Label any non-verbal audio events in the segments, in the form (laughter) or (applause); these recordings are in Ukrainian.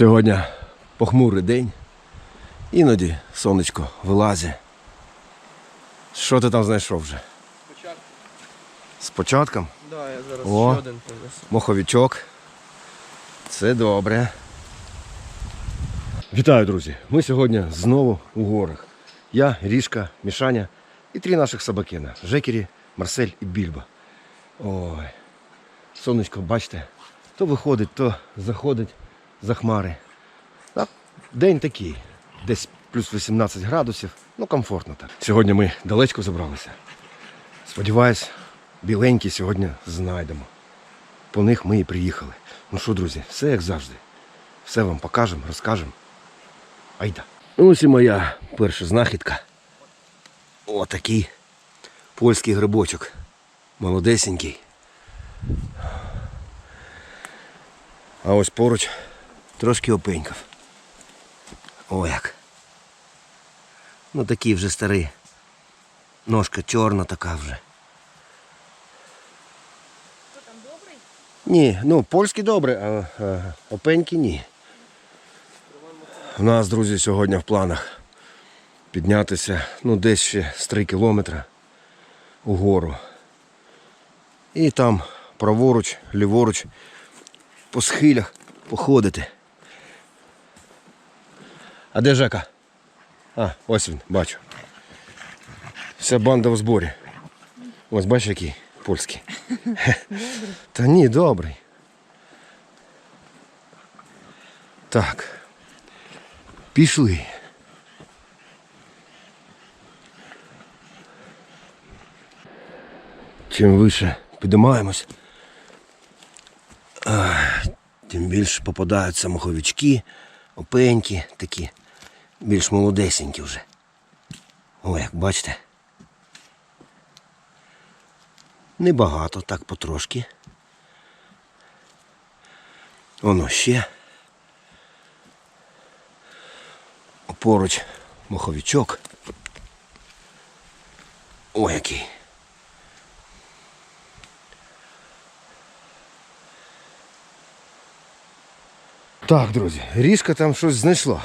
Сьогодні похмурий день. Іноді сонечко вилазить. Що ти там знайшов вже? Спочатку. З початком? Да, я зараз О. ще один принесу. Моховічок. Це добре. Вітаю, друзі! Ми сьогодні знову у горах. Я, Рішка, Мішаня і три наших собакена Жекері, Марсель і Більба. Ой. Сонечко, бачите, то виходить, то заходить за хмари. Так, день такий. Десь плюс 18 градусів. Ну, комфортно так. Сьогодні ми далечко забралися. Сподіваюсь, біленькі сьогодні знайдемо. По них ми і приїхали. Ну що, друзі, все як завжди. Все вам покажемо, розкажемо. Айда. Ось і моя перша знахідка. Отакий польський грибочок. Молодесенький. А ось поруч трошки опенькав. О як. Ну такий вже старий. Ножка чорна така вже. Що там добрий? Ні, ну польський добре, а, а опеньки ні. У нас, друзі, сьогодні в планах піднятися ну, десь ще з 3 кілометри угору. І там праворуч, ліворуч, по схилях походити. А де Жека? А, ось він, бачу. Вся банда в зборі. Ось бачиш, який польський. Та ні, добрий. Так. Пішли. Чим вище підіймаємось, тим більше попадаються моховички, опеньки такі, більш молодесенькі вже. О, як бачите. Небагато, так потрошки. Воно ще. Поруч моховичок. О, який. Так, друзі, ріжка там щось знайшла.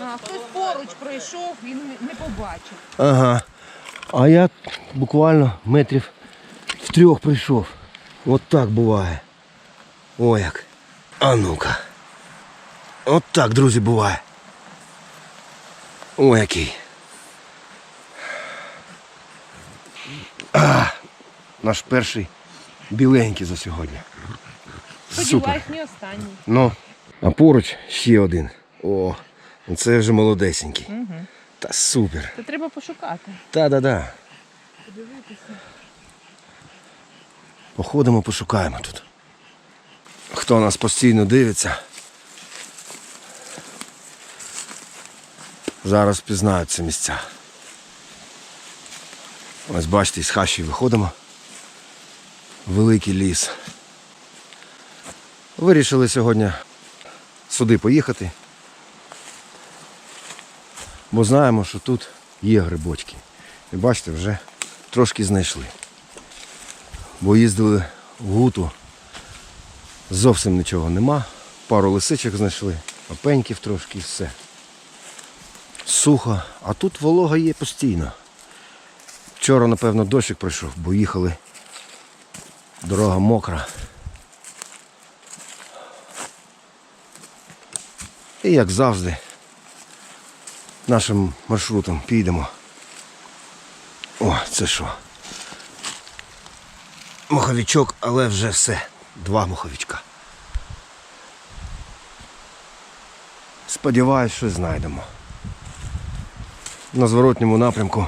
А, хтось поруч пройшов, він не- не побачив. Ага. А я буквально метрів в трьох прийшов. От так буває. О як. А ну-ка. От так, друзі, буває. О, який. А, наш перший біленький за сьогодні. Супер. Сподіваюсь, не останній. Ну, а поруч ще один. О, це вже молодесенький. Та супер. Це треба пошукати. Та-да-да. Походимо, пошукаємо тут. Хто нас постійно дивиться. Зараз пізнають ці місця. Ось бачите, із хащі виходимо. Великий ліс. Вирішили сьогодні сюди поїхати. Бо знаємо, що тут є грибочки. І бачите, вже трошки знайшли. Бо їздили в гуту, зовсім нічого нема. Пару лисичок знайшли, опеньків трошки і все. Сухо, а тут волога є постійно. Вчора, напевно, дощик пройшов, бо їхали. Дорога мокра. І як завжди, нашим маршрутом підемо. О, це що? Моховичок, але вже все. Два моховичка. Сподіваюсь, що знайдемо. На зворотньому напрямку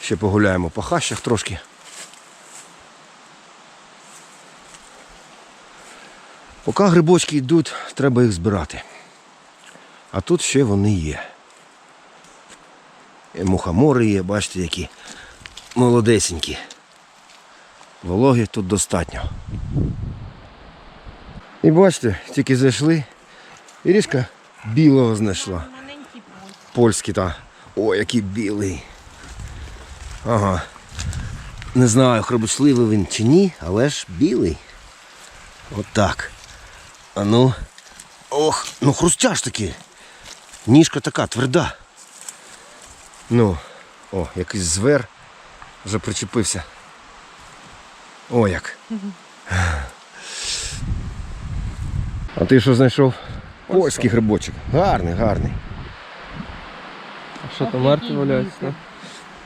ще погуляємо по хащах трошки. Поки грибочки йдуть, треба їх збирати. А тут ще вони є. Мухомори є, бачите, які молодесенькі. Вологи тут достатньо. І бачите, тільки зайшли. І ріжка білого знайшла. Польський та. О, який білий. Ага. Не знаю, хробочливий він чи ні, але ж білий. От так. А ну, Ох, ну хрустяш такий. Ніжка така тверда. Ну, о, якийсь звер вже причепився. О, як. А ти що знайшов? Польський грибочок. Гарний, гарний. А що там мертві валяються? да?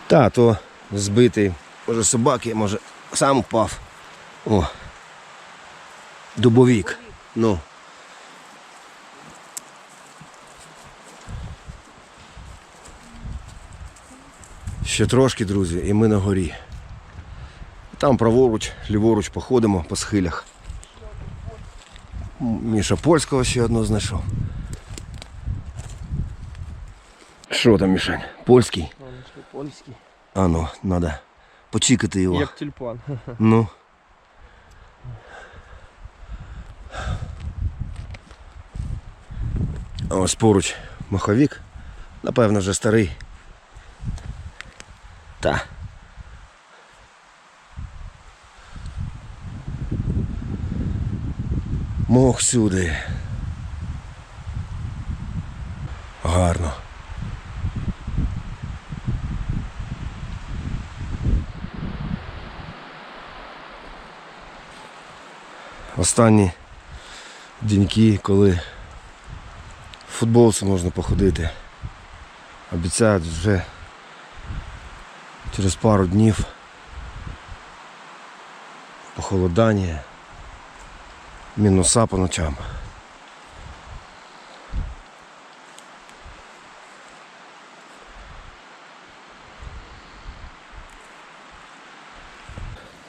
Та, то збитий. Може собаки, може сам впав. О. Дубовік. Ну. Ще трошки, друзі, і ми на горі. Там праворуч, ліворуч походимо по схилях. Міша польського ще одного знайшов. Що там, Мішань? Польський? Польський. А ну, надо почикати його. Як тюльпан. (laughs) Ну. Ось поруч маховік. Напевно, вже старий. Та. Мох сюди. Гарно. останні деньки, коли в футболці можна походити. Обіцяють вже через пару днів похолодання, мінуса по ночам.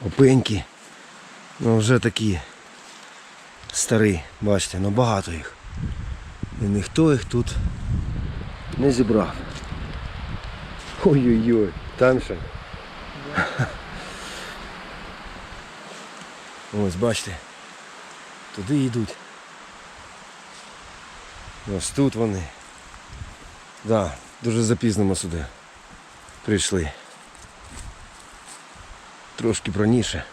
Опеньки, ну вже такі старий, бачите, ну багато їх. І ніхто їх тут не зібрав. Ой-ой-ой, там ще. (laughs) Ось бачите. Туди йдуть. Ось тут вони. Да, дуже запізно ми сюди прийшли. Трошки раніше.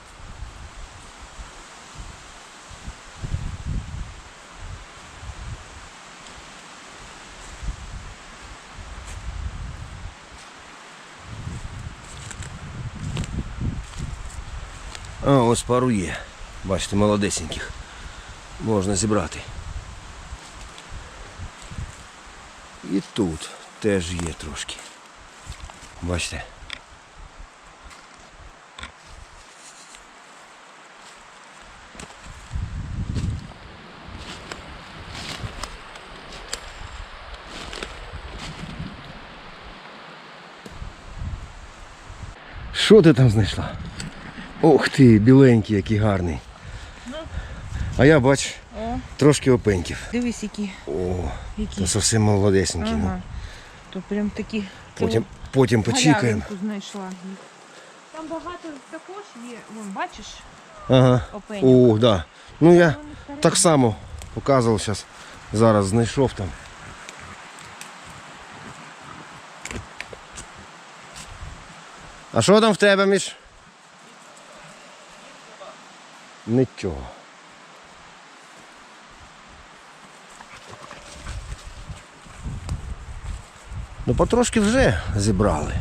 А, ось пару є. Бачите, молодесеньких. Можна зібрати. І тут теж є трошки. Бачите. Що ти там знайшла? Ох ти, біленький, який гарний. А я бач, О, трошки опеньків. дивись, які. О, які. то зовсім молодесенькі. Ну. Ага. То прям такі. Потім, потім почекаємо. Знайшла. Там багато також є. Вон, бачиш, Ага. опеньок. О, да. Ну я так само показував зараз. Зараз знайшов там. А що там в тебе, Міш? Нічого. Ну потрошки вже зібрали.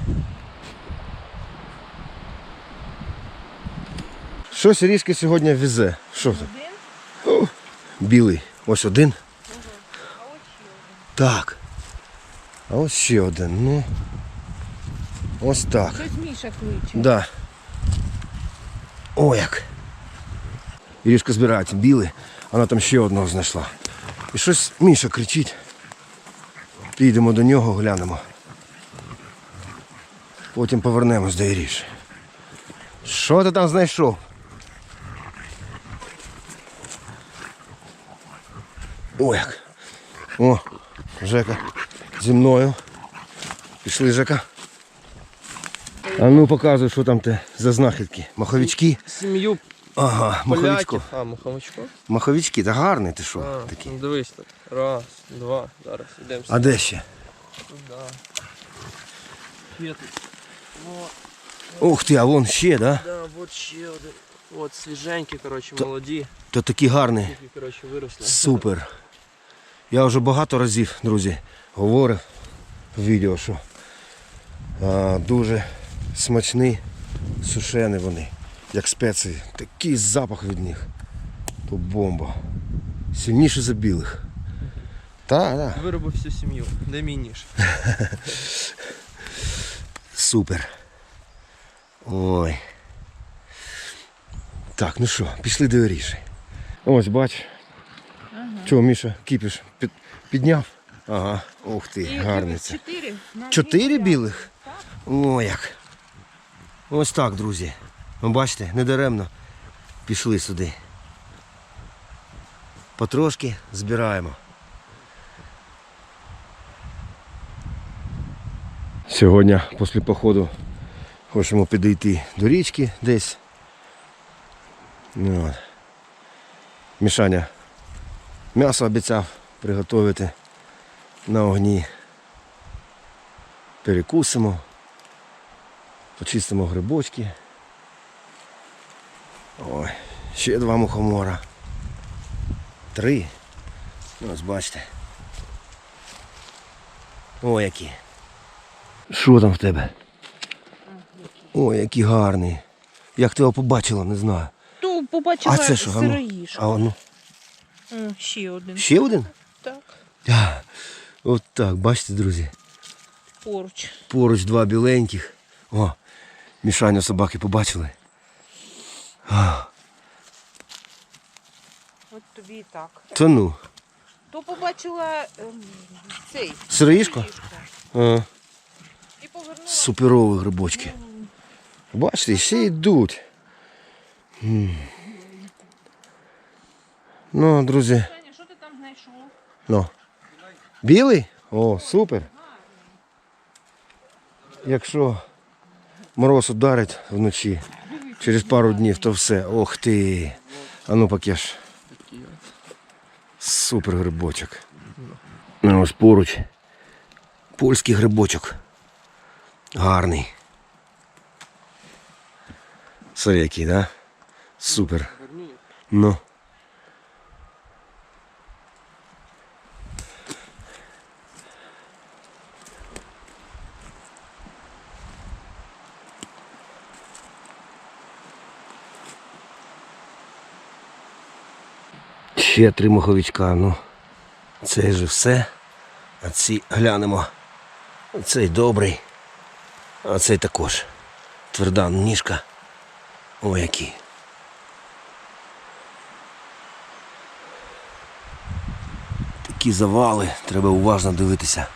Щось різки сьогодні везе. Що це? Один, Білий. Ось один. Так. А ось ще один. Ну. Ось так. Щось Міша кличе. Да. О як. Ірішка збирається білий, вона там ще одного знайшла. І щось Міша кричить. Підемо до нього, глянемо. Потім повернемось до Іріші. Що ти там знайшов? О як. О, Жека. Зі мною. Пішли, Жека. А ну показуй, що там те за знахідки. Маховички. Сім'ю Ага, маховичку. поляків. А, маховичку? Маховички, та гарний ти що А, такі. ну дивись так. Раз, два. Зараз йдемо А де ще? О, Ух ти, а вон ще, да? да, от ще один. От свіженькі, коротше, То- молоді. То такі гарні. Коротше, виросли. Супер. Я вже багато разів, друзі, говорив в відео, що а, дуже смачні, сушені вони, як спеції. Такий запах від них. То бомба. Сильніше за білих. Так, так. Виробив всю сім'ю. Де мій ніж? (laughs) Супер. Ой. Так, ну що, пішли до Оріші. Ось, бач. Чого, Міша, кіпіш під, підняв? Ага, ух ти, гарний це. Чотири. Чотири білих? Так. О, як. Ось так, друзі. Ви бачите, недаремно пішли сюди. Потрошки збираємо. Сьогодні, після походу, хочемо підійти до річки десь. Ну. Мішаня м'ясо обіцяв приготувати на огні. Перекусимо, почистимо грибочки. Ой, ще два мухомора. Три. Ось бачите. О, які. Що там в тебе? Ой, який гарний. Як ти його побачила, не знаю. Ту побачила А це що? Ну, сироїшку. А ну, ще один. ще один? Так, А, От так, бачите, друзі. поруч. Поруч два біленьких. О, мішання собаки побачили. От тобі і так. та ну. То побачила ем, цей. Сироїшко? А, І повернула. суперові грибочки. Бачите, ще йдуть. М. Ну, друзі, що ти там знайшов? ну. Білий? О, супер. Якщо мороз ударить вночі через пару днів, то все. Ох ти. А ну от. Супер грибочок. Ось поруч. Польський грибочок. Гарний. Це який, да? Супер. Ну. Ще три моховичка, ну. Це ж все. А ці глянемо. Цей добрий. А цей також. Тверда ніжка. О, який. Такі завали, треба уважно дивитися.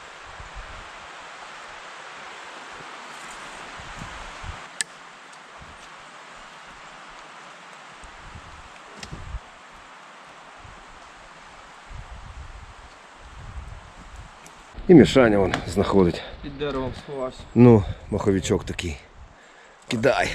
І мішання вон знаходить. Під деревом сховався. Ну, маховичок такий. Кидай.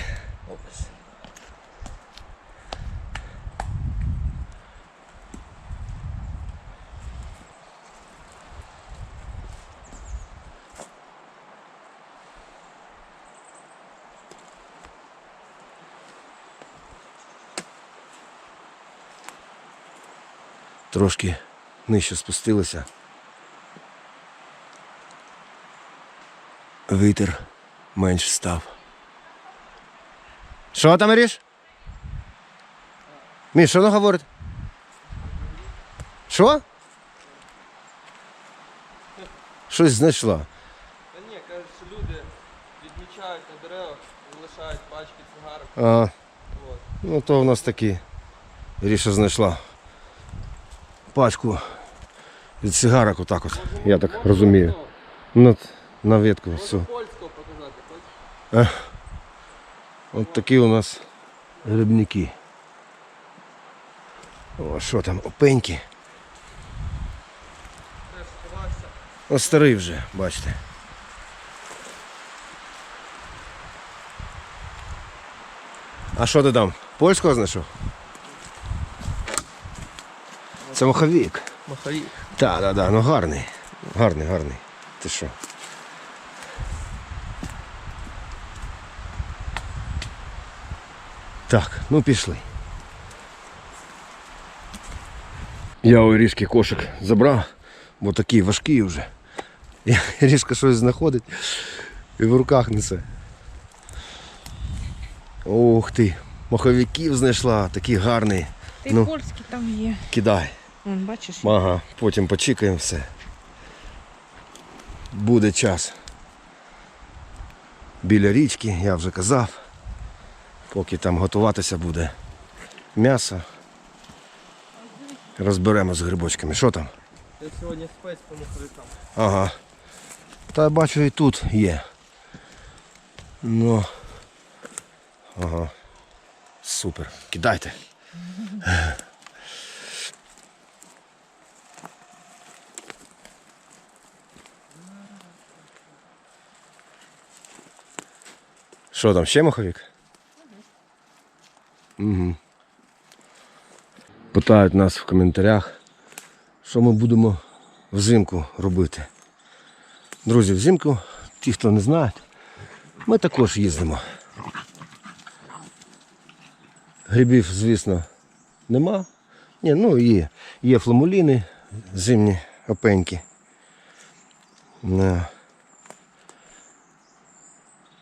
Трошки нижче спустилися. Вітер менш став. Що там Ріш? Міш, що вона говорить? Що? Щось знайшла. Та ні, кажуть, що люди відмічають на деревах, залишають пачки цигарок. А, От. ну то в нас такі. Ріша знайшла пачку від сигарок отак от. Я так розумію. Ну, на ветку. Все. От такі у нас грибники. О, що там, опеньки. Ось старий вже, бачите. А що ти там? Польського знайшов? Це маховік. Махаїв. Так, так, так, ну гарний. Гарний, гарний. Ти що? Так, ну пішли. Я у ріжки кошик забрав. бо такий важкий вже. І (laughs) різко щось знаходить і в руках несе. Ух ти, маховиків знайшла, такий гарний. Ти Ну. польський там є. Кидай. Вон, бачиш? Ага, потім почекаємо все. Буде час. Біля річки, я вже казав. Поки там готуватися буде м'ясо. Розберемо з грибочками. Що там? Я сьогодні спець по муховикам. Ага. Та я бачу і тут є. Ну. Ага. Супер. Кидайте. Що там, ще маховик? Угу. Питають нас в коментарях, що ми будемо взимку робити. Друзі, взимку, ті, хто не знають, ми також їздимо. Грибів, звісно, нема. Ні, ну є. Є фламуліни, зимні опеньки. Не.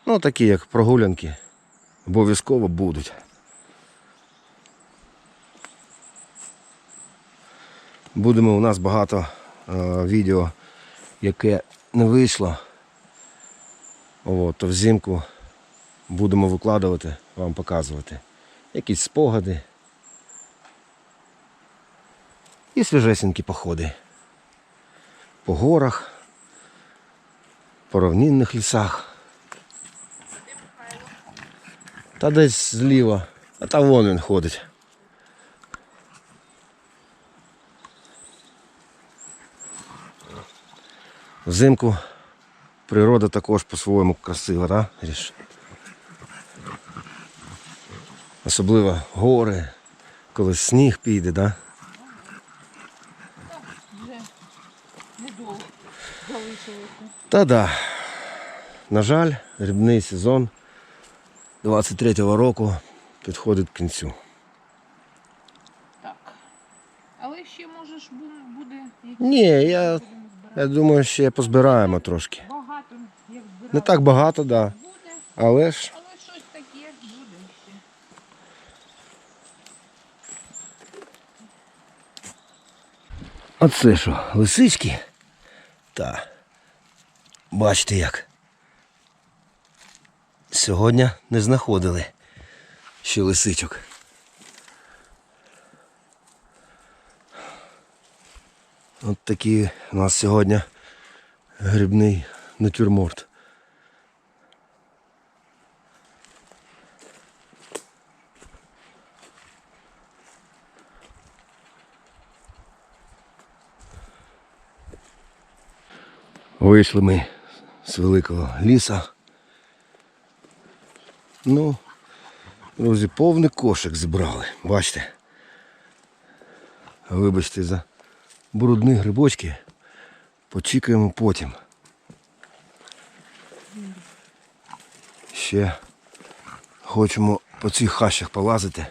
Ну, такі як прогулянки. Обов'язково будуть. Будемо у нас багато е, відео, яке не вийшло. От, то взимку будемо викладувати, вам показувати. Якісь спогади. І свіжесенькі походи. По горах, по равнинних лісах. Та десь зліва. А там вон він ходить. Взимку природа також по-своєму красива, так? Особливо гори, коли сніг піде, да? Та да. На жаль, грибний сезон 23-го року підходить к кінцю. Так. Але ще можеш буде. Ні, я. Я думаю, ще позбираємо трошки. Багато, як збирати. Не так багато, да. Але ж але щось таке буде ще. Оце що, лисички? Та. Бачите як. Сьогодні не знаходили ще лисичок. От такий у нас сьогодні грибний натюрморт. Вийшли ми з великого ліса. Ну, друзі, повний кошик зібрали. Бачите. Вибачте за брудні грибочки. Почекаємо потім. Ще хочемо по цих хащах полазити.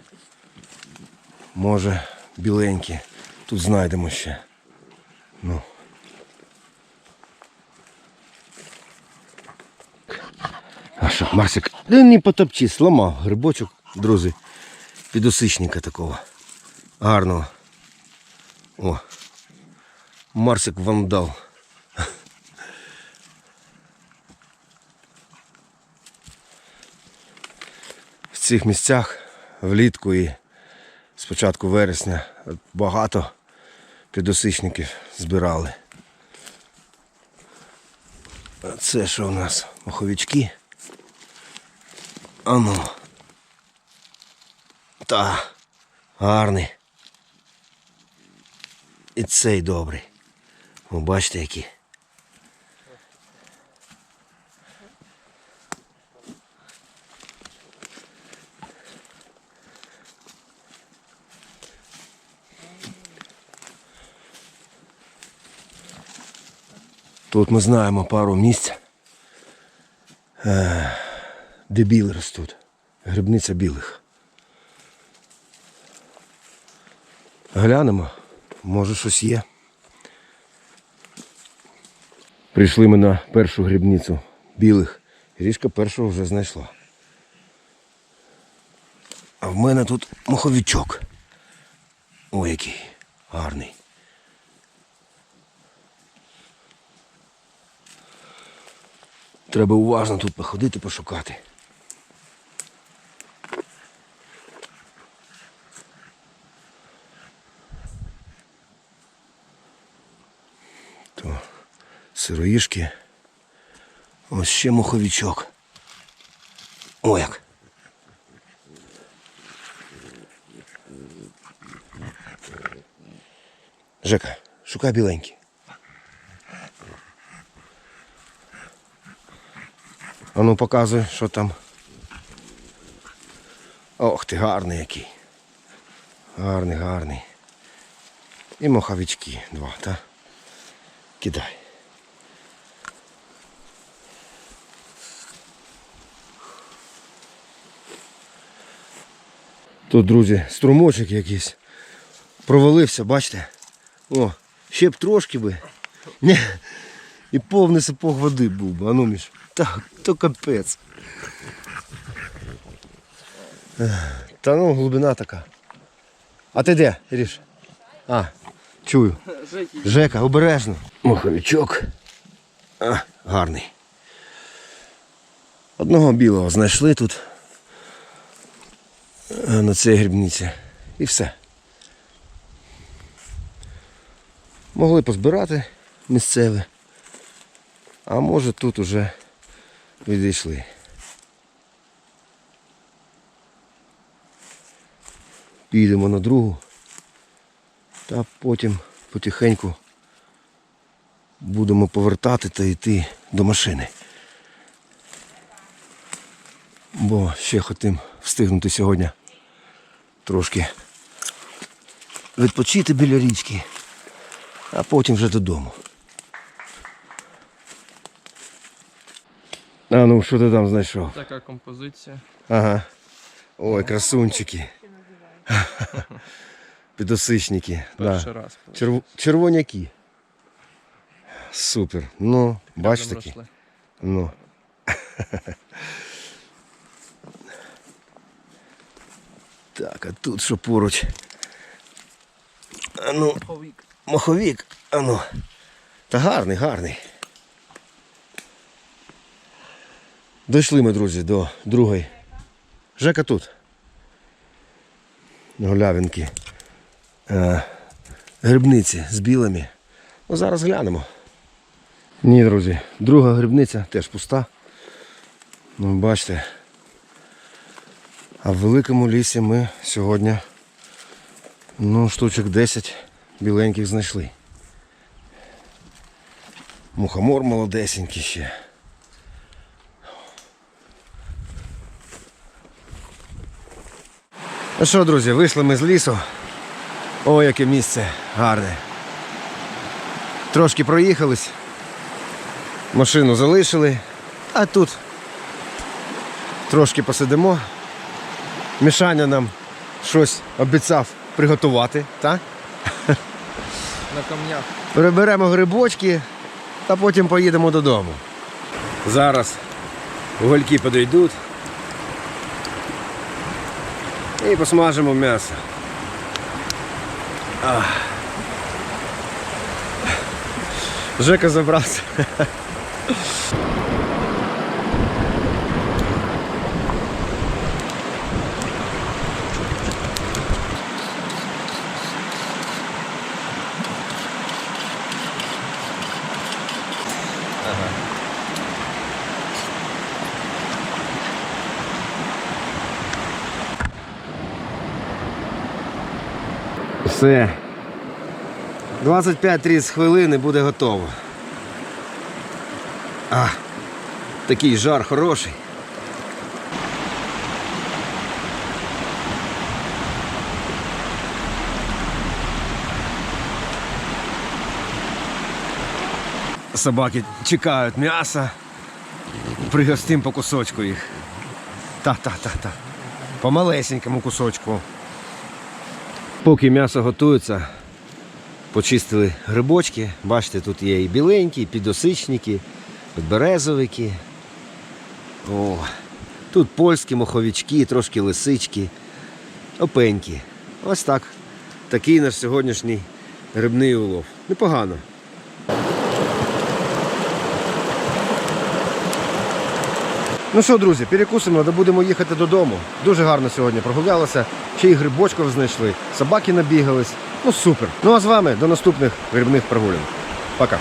Може, біленькі. Тут знайдемо ще. Ну. А що, Марсик, да не потопчи, сломав грибочок, друзі, підосичника такого. Гарного. О. Марсик вандал. В цих місцях влітку і з початку вересня багато підосичників збирали. А це що у нас? Маховички. Ану. Та. Гарний. І цей добрий. Ви бачите які. Тут ми знаємо пару місць, е, де біли ростуть. Грибниця білих. Глянемо, може щось є. Прийшли ми на першу грібницю білих. Ріжка першого вже знайшла. А в мене тут моховичок. Ой, який гарний. Треба уважно тут походити, пошукати. Сироїшки. Ось ще моховичок. О як. Жека, шукай біленький. А ну показуй, що там. Ох ти, гарний який. Гарний, гарний. І моховички два, та? Кидай. Тут, друзі, струмочок якийсь. Провалився, бачите? О, ще б трошки би. Ні. І повний сапог води був би, а ну між. Так, то капець. Та ну глибина така. А ти де, Ріш? А, чую. Жека, обережно. Моховичок. А, гарний. Одного білого знайшли тут. Е, На цій грибниці. І все. Могли позбирати місцеве. А може тут уже відійшли. Підемо на другу. Та потім потихеньку будемо повертати та йти до машини. Бо ще хотим встигнути сьогодні трошки відпочити біля річки, а потім вже додому. А ну, що ти там знайшов? така композиція. Ага. Ой, красунчики. Підосичники. Да. Раз. Черв... Червоняки. Супер. Ну, бач Рядом такі. Ну. Так, а тут що поруч? А ну, Повік. маховік. А ну. Та гарний, гарний. Дійшли ми, друзі, до другої. Жека тут. Голявинки. Е, грибниці з білими. Ну, зараз глянемо. Ні, друзі, друга грибниця теж пуста. Ну, бачите. А в великому лісі ми сьогодні ну, штучок 10 біленьких знайшли. Мухомор молодесенький ще. Ну що, друзі, вийшли ми з лісу. О, яке місце гарне. Трошки проїхались. Машину залишили, а тут трошки посидимо. Мішаня нам щось обіцяв приготувати, так? На камнях. Переберемо грибочки та потім поїдемо додому. Зараз угольки підійдуть. І посмажимо м'ясо. Ах. Жека забрався. Все. 25-30 хвилин і буде готово. А, такий жар хороший. Собаки чекають м'яса. Пригостим по кусочку їх. Та-та-та-та. По малесенькому кусочку. Поки м'ясо готується, Почистили грибочки. Бачите, тут є і біленькі, і підосичники, і березовики. О, тут польські моховички, трошки лисички, опеньки. Ось так. Такий наш сьогоднішній грибний улов. Непогано. Ну що, друзі, перекусимо, де будемо їхати додому. Дуже гарно сьогодні прогулялися. Ще й грибочків знайшли, собаки набігались. Ну супер. Ну а з вами до наступних грибних прогулянок. Пока.